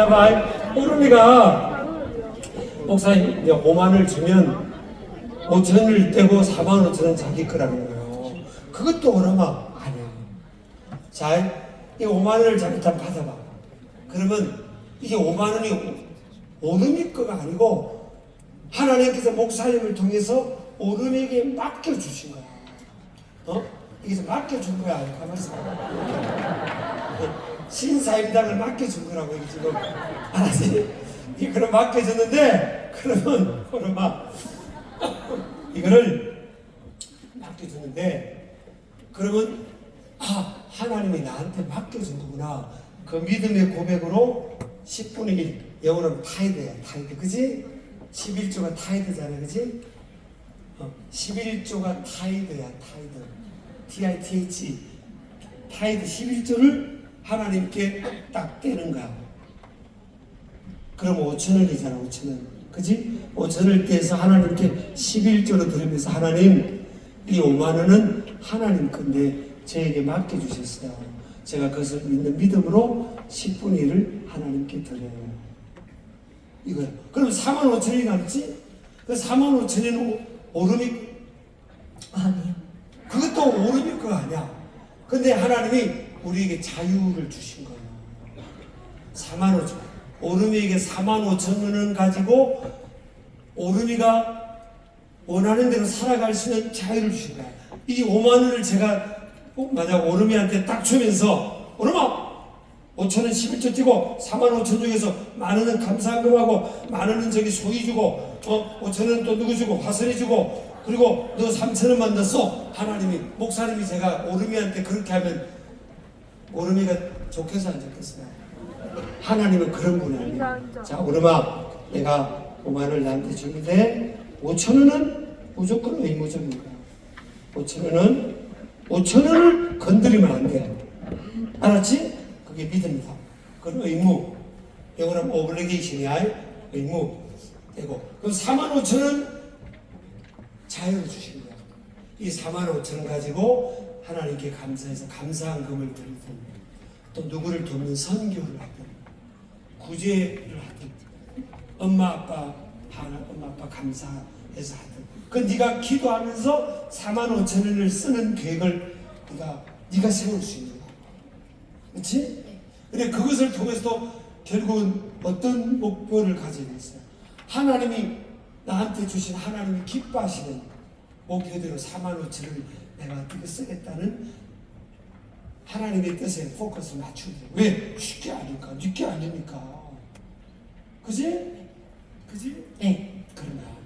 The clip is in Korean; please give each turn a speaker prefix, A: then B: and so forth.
A: 자, 봐. 오름이가 목사님 이제 5만을 주면 5천을 떼고 4만 5천은 자기 거라는 거예요. 그것도 오르마 아니야. 자, 이 5만 원을 자 일단 받아봐. 그러면 이게 5만 원이 오름이 거가 아니고 하나님께서 목사님을 통해서 오름에게 맡겨 주신 거야. 어? 여기서 맡겨준 거야. 가만있어. 신사임당을 맡겨준 거라고 지금 알았지? 이거를 맡겨줬는데 그러면 그러면 이거를 맡겨주는데 그러면 아 하나님이 나한테 맡겨준 거구나 그 믿음의 고백으로 10분의 1 영어로는 타이드야 타이드 그지? 11조가 타이드잖아 그지? 어, 11조가 타이드야 타이드 T-I-T-H 타이드 11조를 하나님께 딱 떼는 거야 그럼 5천원이잖아 5천원 그지? 5천원을 떼서 하나님께 11조로 드리면서 하나님 이 5만원은 하나님 건데 저에게 맡겨주셨어요 제가 그것을 믿는 믿음으로 10분의 1을 하나님께 드려요 이거야 그럼 4만 5천원이 남지? 그 4만 5천원은 오름이
B: 아니요.
A: 그것도 오름일 거 아니야. 근데 하나님이 우리에게 자유를 주신 거예요. 4만 5천. 오름이에게 4만 5천 원을 가지고 오름이가 원하는 대로 살아갈 수 있는 자유를 주신 거야. 이 5만 원을 제가 꼭 만약 오름이한테 딱 주면서 오름아 5천 원 11조 띄고 4만 5천 중에서 만 원은 감사한금하고 만 원은 저기 소위 주고 어 5천 원은 또 누구 주고 화선이 주고 그리고 너 3천 원만 넣었어 하나님이 목사님이 제가 오름이한테 그렇게 하면 오름이가 좋겠어 안 좋겠어요? 하나님은 그런 분이 아니에요. 자 오름아 내가 5만 원을 나한테 주는데 5천 원은 무조건 의무적인 거야. 5천 원은 5천 원을 건드리면 안 돼. 알았지? 그게 믿음이다. 그건 의무. 하면 오블리게이션이야. 의무. 되고. 그럼 4만 5천 원 자유를 주신 거야. 이 4만 5천 원 가지고 하나님께 감사해서 감사한 금을 드리든 또 누구를 돕는 선교를 하든 구제를 하든 엄마 아빠 하나 엄마 아빠 감사해서 하든 그 네가 기도하면서 4만 5천 원을 쓰는 계획을 네가 네가 세울 수 있는 거야. 그렇지? 근데 그것을 통해서도 결국은 어떤 목표를 가지고 있어요. 하나님이 나한테 주신 하나님이 기뻐하시는 목표대로 4만 5천을 내가 어떻게 쓰겠다는 하나님의 뜻에 포커스를 맞추는 거예요. 왜? 쉽게 아니까, 늦게 아니니까. 그지? 그지?
B: 네.
A: 거야.